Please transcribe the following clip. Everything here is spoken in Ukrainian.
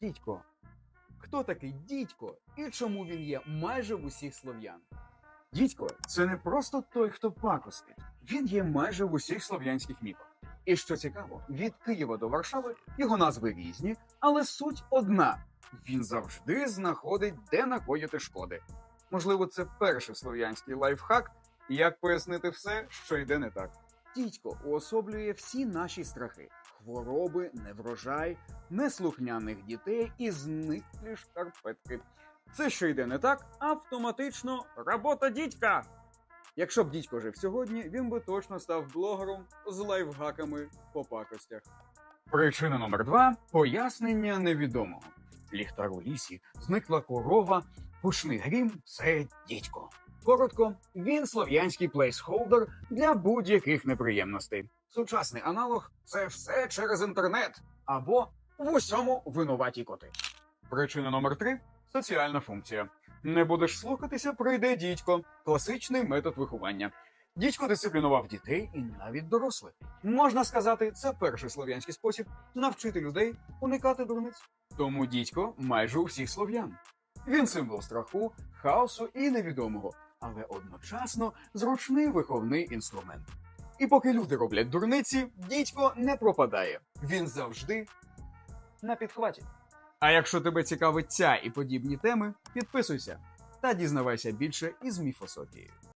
Дідько. Хто такий дідько і чому він є майже в усіх слов'ян? Дідько це не просто той, хто пакостить. Він є майже в усіх слов'янських міфах. І що цікаво, від Києва до Варшави його назви різні, але суть одна: він завжди знаходить, де накоїти шкоди. Можливо, це перший слов'янський лайфхак, як пояснити все, що йде не так. Дідько уособлює всі наші страхи: хвороби, неврожай, неслухняних дітей і зниклі шкарпетки. Це, що йде не так, автоматично робота дідька. Якщо б дідько жив сьогодні, він би точно став блогером з лайфхаками по пакостях. Причина номер два пояснення невідомого. Ліхтар у лісі, зникла корова, пушний грім це дідько. Коротко, він слов'янський плейсхолдер для будь-яких неприємностей. Сучасний аналог це все через інтернет або в усьому винуваті коти. Причина номер три соціальна функція. Не будеш слухатися, прийде дідько. Класичний метод виховання. Дідько дисциплінував дітей і навіть дорослих. Можна сказати, це перший слов'янський спосіб навчити людей уникати дурниць. Тому дідько майже у всіх слов'ян. Він символ страху, хаосу і невідомого, але одночасно зручний виховний інструмент. І поки люди роблять дурниці, дідько не пропадає. Він завжди на підхваті. А якщо тебе цікавить ця і подібні теми, підписуйся та дізнавайся більше із міфософії.